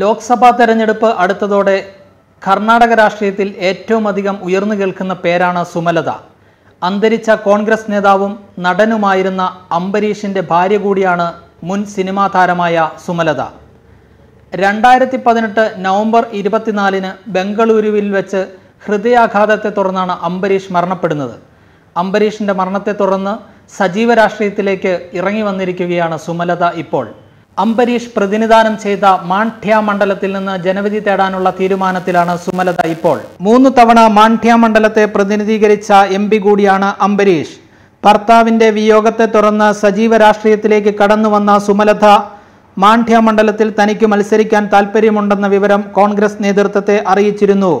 ലോക്സഭാ തെരഞ്ഞെടുപ്പ് അടുത്തതോടെ കർണാടക രാഷ്ട്രീയത്തിൽ ഏറ്റവും അധികം ഉയർന്നു കേൾക്കുന്ന പേരാണ് സുമലത. അന്തരിച്ച കോൺഗ്രസ് നേതാവും നടനുമായിരുന്ന അംബരീഷിന്റെ ഭാര്യ കൂടിയാണ് മുൻ സിനിമാ താരമായ സുമലത. രണ്ടായിരത്തി പതിനെട്ട് നവംബർ ഇരുപത്തിനാലിന് ബംഗളൂരുവിൽ വെച്ച് ഹൃദയാഘാതത്തെ തുടർന്നാണ് അംബരീഷ് മരണപ്പെടുന്നത്. അംബരീഷിന്റെ മരണത്തെ തുടർന്ന് സജീവ രാഷ്ട്രീയത്തിലേക്ക് ഇറങ്ങി വന്നിരിക്കുകയാണ് സുമലത ഇപ്പോൾ. അംബരീഷ് പ്രതിനിധാനം ചെയ്ത മാണ്ഡ്യ മണ്ഡലത്തിൽ നിന്ന് ജനവിധി തേടാനുള്ള തീരുമാനത്തിലാണ് സുമലത ഇപ്പോൾ. മൂന്ന് തവണ മാണ്ഡ്യ മണ്ഡലത്തെ പ്രതിനിധീകരിച്ച എം കൂടിയാണ് അംബരീഷ്. ഭർത്താവിന്റെ വിയോഗത്തെ തുടർന്ന് സജീവ രാഷ്ട്രീയത്തിലേക്ക് കടന്നുവന്ന സുമലത മാണ്ഡ്യ മണ്ഡലത്തിൽ തനിക്ക് മത്സരിക്കാൻ താൽപ്പര്യമുണ്ടെന്ന വിവരം കോൺഗ്രസ് നേതൃത്വത്തെ അറിയിച്ചിരുന്നു.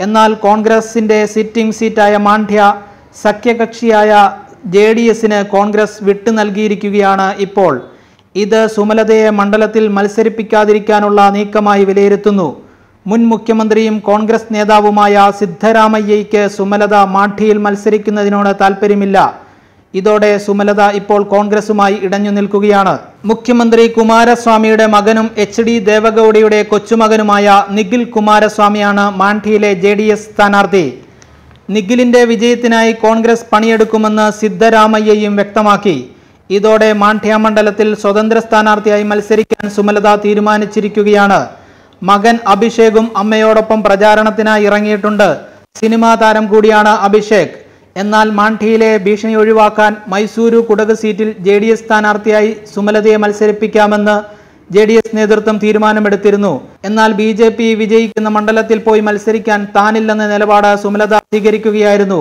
എന്നാൽ കോൺഗ്രസിന്റെ സിറ്റിംഗ് സീറ്റായ മാണ്ഡ്യ സഖ്യകക്ഷിയായ ജെ ഡി എസിന് കോൺഗ്രസ് വിട്ടു നൽകിയിരിക്കുകയാണ് ഇപ്പോൾ. ഇത് സുമലതയെ മണ്ഡലത്തിൽ മത്സരിപ്പിക്കാതിരിക്കാനുള്ള നീക്കമായി വിലയിരുത്തുന്നു. മുൻ മുഖ്യമന്ത്രിയും കോൺഗ്രസ് നേതാവുമായ സിദ്ധരാമയ്യയ്ക്ക് സുമലത മാഠിയിൽ മത്സരിക്കുന്നതിനോട് താൽപ്പര്യമില്ല. ഇതോടെ സുമലത ഇപ്പോൾ കോൺഗ്രസുമായി ഇടഞ്ഞു നിൽക്കുകയാണ്. മുഖ്യമന്ത്രി കുമാരസ്വാമിയുടെ മകനും എച്ച് ഡി ദേവഗൌഡയുടെ കൊച്ചുമകനുമായ നിഖിൽ കുമാരസ്വാമിയാണ് മാണ്ഠിയിലെ ജെ ഡി എസ് സ്ഥാനാർത്ഥി. നിഖിലിന്റെ വിജയത്തിനായി കോൺഗ്രസ് പണിയെടുക്കുമെന്ന് സിദ്ധരാമയ്യയും വ്യക്തമാക്കി. ഇതോടെ മാണ്ഡ്യ മണ്ഡലത്തിൽ സ്വതന്ത്ര സ്ഥാനാർത്ഥിയായി മത്സരിക്കാൻ സുമലത തീരുമാനിച്ചിരിക്കുകയാണ്. മകൻ അഭിഷേകും അമ്മയോടൊപ്പം പ്രചാരണത്തിനായി ഇറങ്ങിയിട്ടുണ്ട്. സിനിമാ താരം കൂടിയാണ് അഭിഷേക്. എന്നാൽ മാണ്ഡ്യയിലെ ഭീഷണി ഒഴിവാക്കാൻ മൈസൂരു കുടക് സീറ്റിൽ ജെ ഡി എസ് സ്ഥാനാർത്ഥിയായി സുമലതയെ മത്സരിപ്പിക്കാമെന്ന് ജെ ഡി എസ് നേതൃത്വം തീരുമാനമെടുത്തിരുന്നു. എന്നാൽ ബി ജെ പി വിജയിക്കുന്ന മണ്ഡലത്തിൽ പോയി മത്സരിക്കാൻ താനില്ലെന്ന നിലപാട് സുമലത സ്വീകരിക്കുകയായിരുന്നു.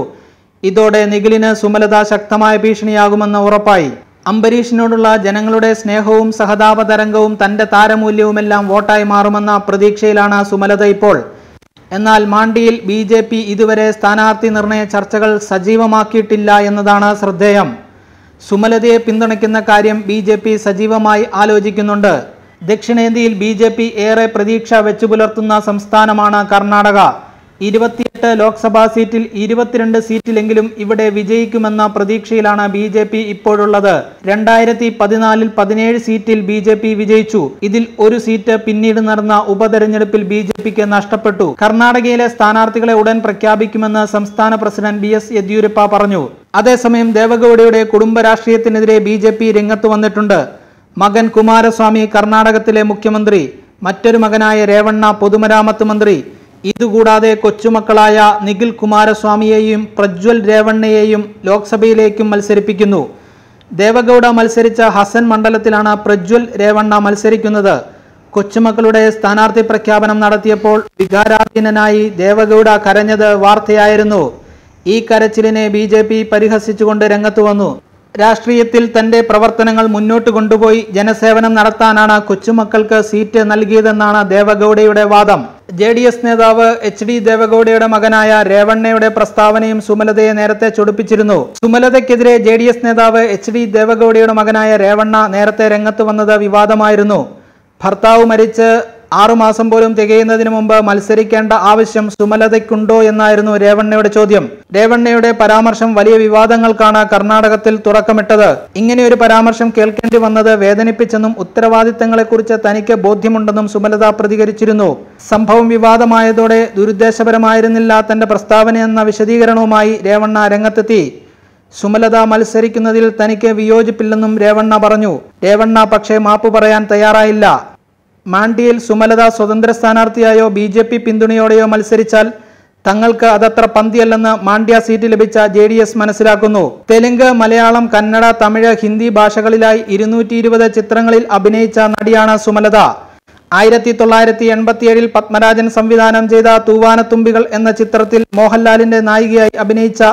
ഇതോടെ നിഖിലിന് സുമലത ശക്തമായ ഭീഷണിയാകുമെന്ന് ഉറപ്പായി. അംബരീഷിനോടുള്ള ജനങ്ങളുടെ സ്നേഹവും സഹതാപതരംഗവും തന്റെ താരമൂല്യവുമെല്ലാം വോട്ടായി മാറുമെന്ന പ്രതീക്ഷയിലാണ് സുമലത ഇപ്പോൾ. എന്നാൽ മാണ്ടിയിൽ ബി ജെ പി ഇതുവരെ സ്ഥാനാർത്ഥി നിർണയ ചർച്ചകൾ സജീവമാക്കിയിട്ടില്ല എന്നതാണ് ശ്രദ്ധേയം. സുമലതയെ പിന്തുണയ്ക്കുന്ന കാര്യം ബി ജെ പി സജീവമായി ആലോചിക്കുന്നുണ്ട്. ദക്ഷിണേന്ത്യയിൽ ബി ജെ പി ഏറെ പ്രതീക്ഷ വെച്ചുപുലർത്തുന്ന സംസ്ഥാനമാണ് കർണാടക. ഇരുപത്തിയെട്ട് ലോക്സഭാ സീറ്റിൽ ഇരുപത്തിരണ്ട് സീറ്റിലെങ്കിലും ഇവിടെ വിജയിക്കുമെന്ന പ്രതീക്ഷയിലാണ് ബി ജെ പി ഇപ്പോഴുള്ളത്. രണ്ടായിരത്തി പതിനാലിൽ പതിനേഴ് സീറ്റിൽ ബി ജെ പി വിജയിച്ചു. ഇതിൽ ഒരു സീറ്റ് പിന്നീട് നടന്ന ഉപതെരഞ്ഞെടുപ്പിൽ ബി ജെ പിക്ക് നഷ്ടപ്പെട്ടു. കർണാടകയിലെ സ്ഥാനാർത്ഥികളെ ഉടൻ പ്രഖ്യാപിക്കുമെന്ന് സംസ്ഥാന പ്രസിഡന്റ് ബി എസ് യെദ്യൂരപ്പ പറഞ്ഞു. അതേസമയം ദേവഗൌഡയുടെ കുടുംബ രാഷ്ട്രീയത്തിനെതിരെ ബി ജെ പി രംഗത്ത് വന്നിട്ടുണ്ട്. മകൻ കുമാരസ്വാമി കർണാടകത്തിലെ മുഖ്യമന്ത്രി മറ്റൊരു മകനായ രേവണ്ണ പൊതുമരാമത്ത് മന്ത്രി ഇതുകൂടാതെ കൊച്ചുമക്കളായ നിഖിൽ കുമാരസ്വാമിയെയും പ്രജ്വൽ രേവണ്ണയെയും ലോക്സഭയിലേക്കും മത്സരിപ്പിക്കുന്നു. ദേവഗൌഡ മത്സരിച്ച ഹസൻ മണ്ഡലത്തിലാണ് പ്രജ്വൽ രേവണ്ണ മത്സരിക്കുന്നത്. കൊച്ചുമക്കളുടെ സ്ഥാനാർത്ഥി പ്രഖ്യാപനം നടത്തിയപ്പോൾ വികാരാധീനനായി ദേവഗൌഡ കരഞ്ഞത് വാർത്തയായിരുന്നു. ഈ കരച്ചിലിനെ ബി പരിഹസിച്ചുകൊണ്ട് രംഗത്ത് വന്നു. രാഷ്ട്രീയത്തിൽ തന്റെ പ്രവർത്തനങ്ങൾ മുന്നോട്ട് കൊണ്ടുപോയി ജനസേവനം നടത്താനാണ് കൊച്ചുമക്കൾക്ക് സീറ്റ് നൽകിയതെന്നാണ് ദേവഗൌഡയുടെ വാദം. ജെ ഡി എസ് നേതാവ് എച്ച് ഡി ദേവഗൌഡയുടെ മകനായ രേവണ്ണയുടെ പ്രസ്താവനയും സുമലതയെ നേരത്തെ ചൊടിപ്പിച്ചിരുന്നു. സുമലതയ്ക്കെതിരെ ജെ ഡി എസ് നേതാവ് എച്ച് ഡി ദേവഗൌഡയുടെ മകനായ രേവണ്ണ നേരത്തെ രംഗത്ത് വന്നത് വിവാദമായിരുന്നു. ഭർത്താവ് മരിച്ച് ആറുമാസം പോലും തികയുന്നതിന് മുമ്പ് മത്സരിക്കേണ്ട ആവശ്യം സുമലതയ്ക്കുണ്ടോ എന്നായിരുന്നു രേവണ്ണയുടെ ചോദ്യം. രേവണ്ണയുടെ പരാമർശം വലിയ വിവാദങ്ങൾക്കാണ് കർണാടകത്തിൽ തുറക്കമിട്ടത് ഇങ്ങനെയൊരു പരാമർശം കേൾക്കേണ്ടി വന്നത് വേദനിപ്പിച്ചെന്നും ഉത്തരവാദിത്തങ്ങളെക്കുറിച്ച് തനിക്ക് ബോധ്യമുണ്ടെന്നും സുമലത പ്രതികരിച്ചിരുന്നു. സംഭവം വിവാദമായതോടെ ദുരുദ്ദേശപരമായിരുന്നില്ല തന്റെ പ്രസ്താവനയെന്ന വിശദീകരണവുമായി രേവണ്ണ രംഗത്തെത്തി. സുമലത മത്സരിക്കുന്നതിൽ തനിക്ക് വിയോജിപ്പില്ലെന്നും രേവണ്ണ പറഞ്ഞു. രേവണ്ണ പക്ഷേ മാപ്പ് പറയാൻ തയ്യാറായില്ല. മാണ്ഡിയിൽ സുമലത സ്വതന്ത്ര സ്ഥാനാർത്ഥിയായോ ബി ജെ പി പിന്തുണയോടെയോ മത്സരിച്ചാൽ തങ്ങൾക്ക് അതത്ര പന്തിയല്ലെന്ന് മാണ്ഡ്യ സീറ്റ് ലഭിച്ച ജെ ഡി എസ് മനസ്സിലാക്കുന്നു. തെലുങ്ക് മലയാളം കന്നഡ തമിഴ് ഹിന്ദി ഭാഷകളിലായി ഇരുന്നൂറ്റി ഇരുപത് ചിത്രങ്ങളിൽ അഭിനയിച്ച നടിയാണ് സുമലത. ആയിരത്തി തൊള്ളായിരത്തി എൺപത്തിയേഴിൽ പത്മരാജൻ സംവിധാനം ചെയ്ത തൂവാനത്തുമ്പികൾ എന്ന ചിത്രത്തിൽ മോഹൻലാലിന്റെ നായികയായി അഭിനയിച്ച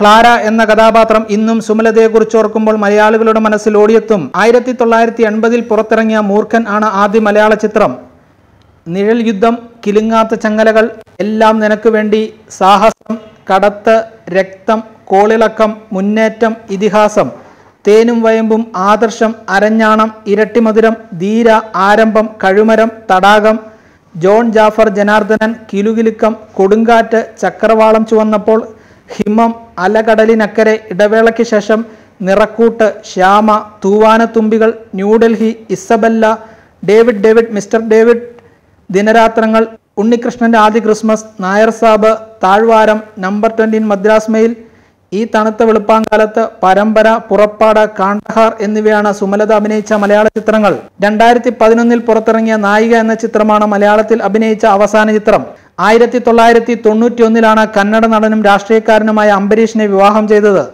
ക്ലാര എന്ന കഥാപാത്രം ഇന്നും സുമലതയെക്കുറിച്ച് ഓർക്കുമ്പോൾ മലയാളികളുടെ മനസ്സിൽ ഓടിയെത്തും. ആയിരത്തി തൊള്ളായിരത്തി എൺപതിൽ പുറത്തിറങ്ങിയ മൂർഖൻ ആണ് ആദ്യ മലയാള ചിത്രം. നിഴൽ യുദ്ധം കിലുങ്ങാത്ത ചങ്ങലകൾ എല്ലാം നിനക്ക് വേണ്ടി സാഹസം കടത്ത് രക്തം കോളിളക്കം മുന്നേറ്റം ഇതിഹാസം. തേനും വയമ്പും ആദർശം അരഞ്ഞാണം ഇരട്ടിമധുരം ധീര ആരംഭം കഴുമരം തടാകം. ജോൺ ജാഫർ ജനാർദ്ദനൻ കിലുകിലുക്കം കൊടുങ്കാറ്റ് ചക്രവാളം ചുവന്നപ്പോൾ ഹിമം അലകടലിനക്കരെ ഇടവേളയ്ക്ക് ശേഷം Nirakkoottu Shyama Thoovanathumbikal New Delhi Isabella David David mister David Dinarathrangal ഉണ്ണികൃഷ്ണന്റെ ആദ്യ Christmas Nair Saab Thazhvaram number twenty Madras mail ഈ തണുത്ത വെളുപ്പാങ്കാലത്ത് പരമ്പര പുറപ്പാട് കാണ്ടഹാർ എന്നിവയാണ് സുമലത അഭിനയിച്ച മലയാള ചിത്രങ്ങൾ. രണ്ടായിരത്തി പതിനൊന്നിൽ പുറത്തിറങ്ങിയ നായിക എന്ന ചിത്രമാണ് മലയാളത്തിൽ അഭിനയിച്ച അവസാന ചിത്രം. ആയിരത്തി തൊള്ളായിരത്തി തൊണ്ണൂറ്റി ഒന്നിലാണ് കന്നഡ നടനും രാഷ്ട്രീയക്കാരനുമായ അംബരീഷിനെ വിവാഹം ചെയ്തത്.